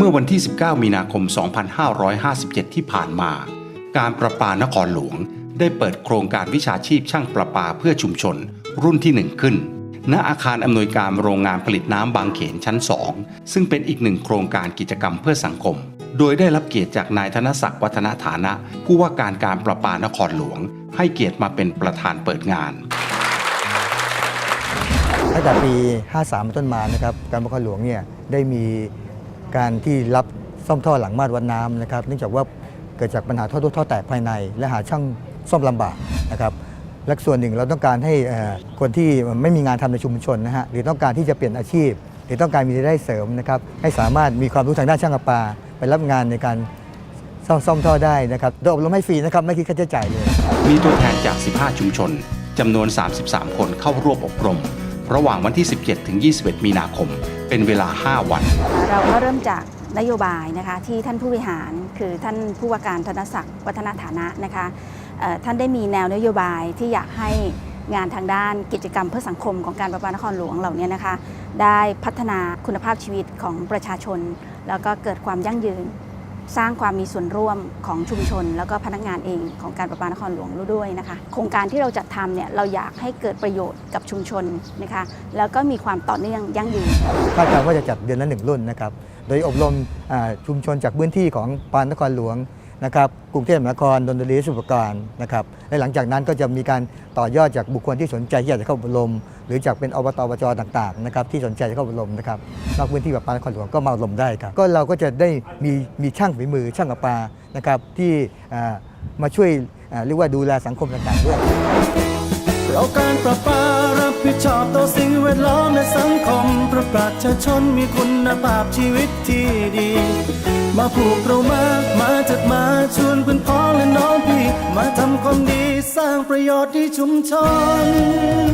เมื่อวันที่ 19 มีนาคม 2557 ที่ผ่านมา การประปานครหลวงได้เปิดโครงการวิชาชีพช่างประปาเพื่อชุมชน รุ่นที่ 1 ขึ้น ณ อาคารอำนวยการโรงงานผลิตน้ำบางเขนชั้น 2 ซึ่งเป็นอีกหนึ่งโครงการกิจกรรมเพื่อสังคม โดยได้รับเกียรติจากนายธนศักดิ์วัฒนฐานะ ผู้ว่าการการประปานครหลวง ให้เกียรติมาเป็นประธานเปิดงานตั้งแต่ปี 53 ต้นมานะครับ การปกครอหลวงเนี่ยได้มี การที่รับซ่อมท่อหลังมาดวัดน้ำนะครับ เนื่องจากว่าเกิดจากปัญหาท่อทุกท่อแตกภายใน และหาช่างซ่อมลำบากนะครับและส่วนหนึ่งเราต้องการให้คนที่ไม่มีงานทำในชุมชนนะฮะหรือต้องการที่จะเปลี่ยนอาชีพ หรือต้องการมีรายได้เสริมนะครับให้สามารถมีความรู้ทางด้านช่างประปา ไปรับงานในการซ่อมซ่อมท่อได้นะครับโดยอบรมให้ฟรีนะครับไม่คิดค่าใช้จ่ายเลย มีตัวแทนจาก 15 ชุมชนจำนวน 33 คนเข้าร่วมอบรม ระหว่างวันที่ 17 ถึง 21 มีนาคม เป็นเวลา 5 วัน เราก็เริ่มจากนโยบายนะคะที่ท่านผู้บริหารคือท่านผู้ว่าการธนศักดิ์วัฒนฐานะนะคะท่านได้มีแนวนโยบายที่อยากให้งานทางด้านกิจกรรมเพื่อสังคมของการประปานครหลวงเหล่านี้นะคะ ได้พัฒนาคุณภาพชีวิตของประชาชน แล้วก็เกิดความยั่งยืน สร้างความมีส่วนร่วมของชุมชน แล้วก็พนักงานเองของการประปานครหลวงด้วยนะคะ โครงการที่เราจัดทำเนี่ยเราอยากให้เกิดประโยชน์กับชุมชนนะคะแล้วก็มีความต่อเนื่องยั่งยืนคาดการณ์ว่าจะจัดเดือนละหนึ่งรุ่นนะครับโดยอบรมชุมชนจากพื้นที่ของปานครหลวง นะครับกรุงเทพมหานครดนตรีสุปการนะครับและหลังจากนั้นก็จะมีการต่อยอดจากบุคคลที่สนใจที่อยากจะเข้าอบรม หรือจากเป็นอบตอบจต่างๆนะครับที่สนใจจะเข้าอบรมนะครับนอกพื้นที่แบบปานครหลวงก็มาอบรมได้ครับก็เราก็จะได้มีมีช่างฝีมือช่างประปานะครับที่มาช่วยเรียกว่าดูแลสังคมต่างๆด้วยเราการประปารับผิดชอบต่อสิ่งแวดล้อมและสังคมประประชาชนมีคุณภาพชีวิตที่ดี มาผูกเรามา มาจัดมาชวนเพื่อนพ้องและน้องพี่ มาทำความดีสร้างประโยชน์ที่ชุมชน